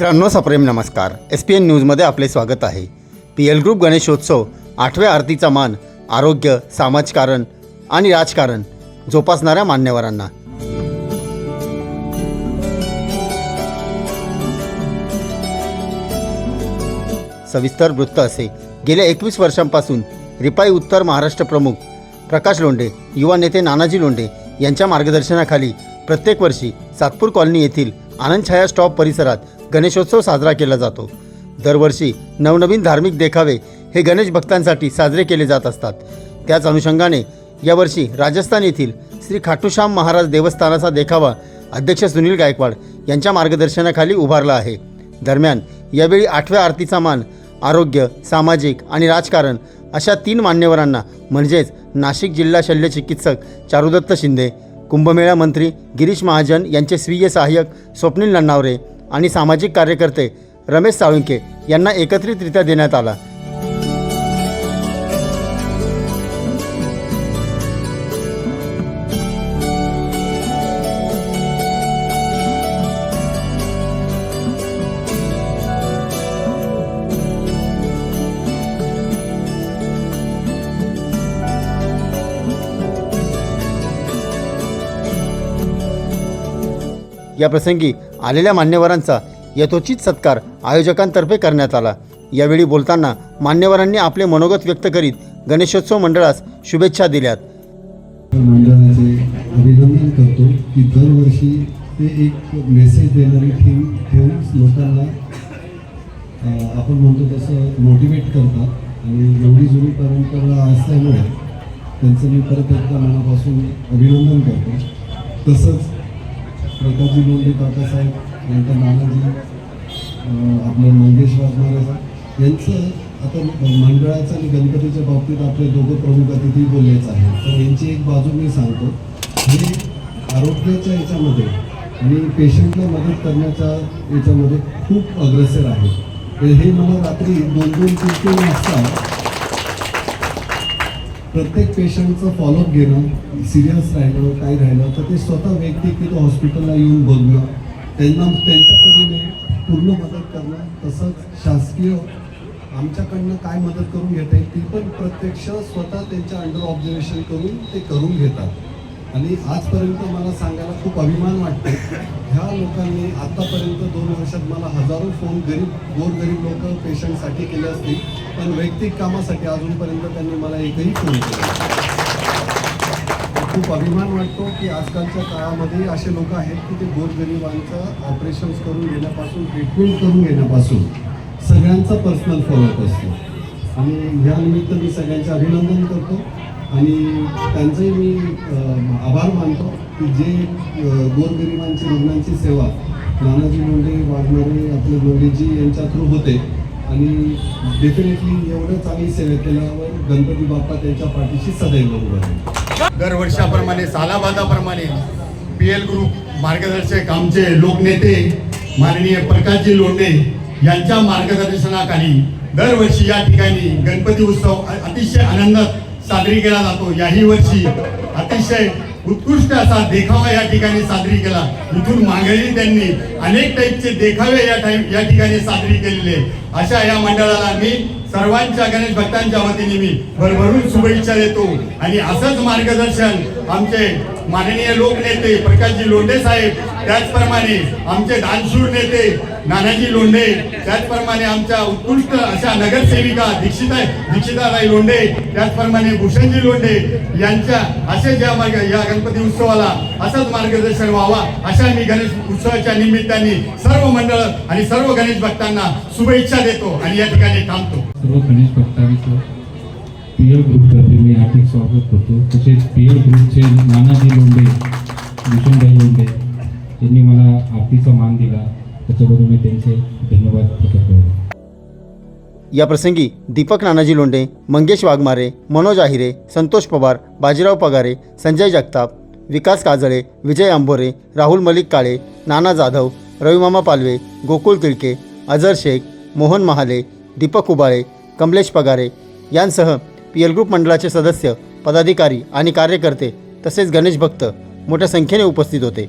मित्रांनो सप्रेम नमस्कार. एस पी एन न्यूजमध्ये आपले स्वागत आहे. पी एल ग्रुप गणेशोत्सव आठव्या आरतीचा मान आरोग्य समाजकारण आणि राजकारण जोपासणाऱ्या मान्यवरांना. सविस्तर वृत्त असे. गेल्या एकवीस वर्षांपासून रिपाई उत्तर महाराष्ट्र प्रमुख प्रकाश लोंढे युवा नेते नानाजी लोंढे यांच्या मार्गदर्शनाखाली प्रत्येक वर्षी सातपूर कॉलनी येथील आनंदछाया स्टॉप परिसरात गणेशोत्सव साजरा केला जातो. दरवर्षी नवनवीन धार्मिक देखावे हे गणेश भक्तांसाठी साजरे केले जात असतात. त्याच अनुषंगाने यावर्षी राजस्थान येथील श्री खाटूश्याम महाराज देवस्थानाचा देखावा अध्यक्ष सुनील गायकवाड यांच्या मार्गदर्शनाखाली उभारला आहे. दरम्यान यावेळी आठव्या आरतीचा मान आरोग्य सामाजिक आणि राजकारण अशा तीन मान्यवरांना म्हणजेच नाशिक जिल्हा शल्य चिकित्सक चारुदत्त शिंदे कुंभमेळा मंत्री गिरीश महाजन यांचे स्वीय सहाय्यक स्वप्नील नन्नावरे आणि सामाजिक कार्यकर्ते रमेश साळुंके यांना एकत्रितरित्या देण्यात आला. या प्रसंगी आलेल्या मान्यवरांचा यथोचित सत्कार आयोजकांतर्फे करण्यात आला. यावेळी बोलताना मान्यवरांनी आपले मनोगत व्यक्त करीत गणेशोत्सव मंडळास शुभेच्छा दिल्यात. मंडळाचे अभिनंदन करतो की दरवर्षी ते एक मेसेज देणारी थीम ठेवून लोकांना आपण म्हणतो तसं मोटिवेट करतात. आणि एवढी जुनी परंपरा असल्यामुळे त्यांचं मी परत एकदा मनापासून अभिनंदन करतो. तसंच प्रतापजी लोंढे काकासाहेब यांचा नानाजी आपलं मंगेश वाघमारे यांचं आता मंडळाचं आणि गणपतीच्या बाबतीत आपले दोघं प्रमुख अतिथी बोललेच आहे तर यांची एक बाजू मी सांगतो. हे आरोग्याच्या याच्यामध्ये आणि पेशंटला मदत करण्याच्या याच्यामध्ये खूप अग्रेसर आहे. तर हे मला रात्री दोन दोन तीन तीन वाजता प्रत्येक पेशंटचं फॉलोअप घेणं सिरियस राहिलं काय राहिलं तर ते स्वतः वैयक्तिक तिथं हॉस्पिटलला येऊन बघणं त्यांना त्यांच्या परीने पूर्ण मदत करणं तसंच शासकीय आमच्याकडनं काय मदत करून घेता येईल ती पण प्रत्यक्ष स्वतः त्यांच्या अंडर ऑब्झर्वेशन करून ते करून घेतात. आणि आजपर्यंत मला सांगायला खूप अभिमान वाटतो ह्या लोकांनी आतापर्यंत दोन वर्षात मला हजारो फोन गरीब गोरगरीब लोक पेशंटसाठी केले असतील. पण वैयक्तिक कामासाठी अजूनपर्यंत त्यांनी मला एकही फोन केला खूप अभिमान वाटतो की आजकालच्या काळामध्ये असे लोक आहेत की ते गोरगरिबांचं ऑपरेशन्स करून घेण्यापासून ट्रीटमेंट करून घेण्यापासून सगळ्यांचा पर्सनल फॉलोअप असतो. आणि ह्या निमित्त मी सगळ्यांचे अभिनंदन करतो. आणि त्यांचंही मी आभार मानतो की जे गोरगरिबांची रुग्णांची सेवा नानाजी मुंडे वाघमारे आपले लोंढेजी यांच्या थ्रू होते. आणि डेफिनेटली एवढं चांगली सेवा केल्यावर गणपती बाप्पा त्यांच्या पाठीशी सदैव उभं आहे दरवर्षाप्रमाणे सालाबादाप्रमाणे पी एल ग्रुप मार्गदर्शक आमचे लोकनेते माननीय प्रकाशजी लोंढे यांच्या मार्गदर्शनाखाली दरवर्षी या ठिकाणी गणपती उत्सव अतिशय आनंदात साजरी केला जातो. याही वर्षी अतिशय उत्कृष्ट असा देखावा या ठिकाणी साजरी केला. इथून मागणी त्यांनी अनेक टाईपचे देखावे या टाईम या ठिकाणी साजरी केलेले. अशा या मंडळाला मी सर्वांच्या गणेश भक्तांच्या वतीने मी भरभरून शुभेच्छा देतो. आणि असंच मार्गदर्शन आमचे माननीय लोकनेते प्रकाशजी लोंढे साहेब त्याचप्रमाणे आमचे दानशूर नेते नानाजी लोंढे त्याचप्रमाणे आमच्या उत्कृष्ट अशा नगरसेविका दीक्षिता दीक्षिताबाई लोंढे त्याचप्रमाणे भूषणजी लोंढे यांच्या असे ज्या मार्ग या गणपती उत्सवाला असंच मार्गदर्शन व्हावा अशा मी गणेश उत्सवाच्या निमित्ताने सर्व मंडळ आणि सर्व गणेश भक्तांना शुभेच्छा देतो आणि या ठिकाणी थांबतो. सर्व गणेश भक्तांचं पी ग्रुपतर्फे मी हार्दिक स्वागत करतो. तसेच पी ग्रुपचे नानाजी लोंढे भूषणभाई लोंढे यांनी मला आरतीचा मान दिला. त्याच्याबद्दल मी त्यांचे धन्यवाद प्रकट करतो. या प्रसंगी दीपक नानाजी लोंढे मंगेश वाघमारे मनोज आहिरे संतोष पवार बाजीराव पगारे संजय जगताप विकास काजळे विजय आंबोरे राहुल मलिक काळे नाना जाधव रविमामा पालवे गोकुळ तिळके अझर शेख मोहन महाले दीपक उबाळे कमलेश पगारे यांसह पी एल ग्रुप मंडळाचे सदस्य पदाधिकारी आणि कार्यकर्ते तसेच गणेश भक्त मोठ्या संख्येने उपस्थित होते.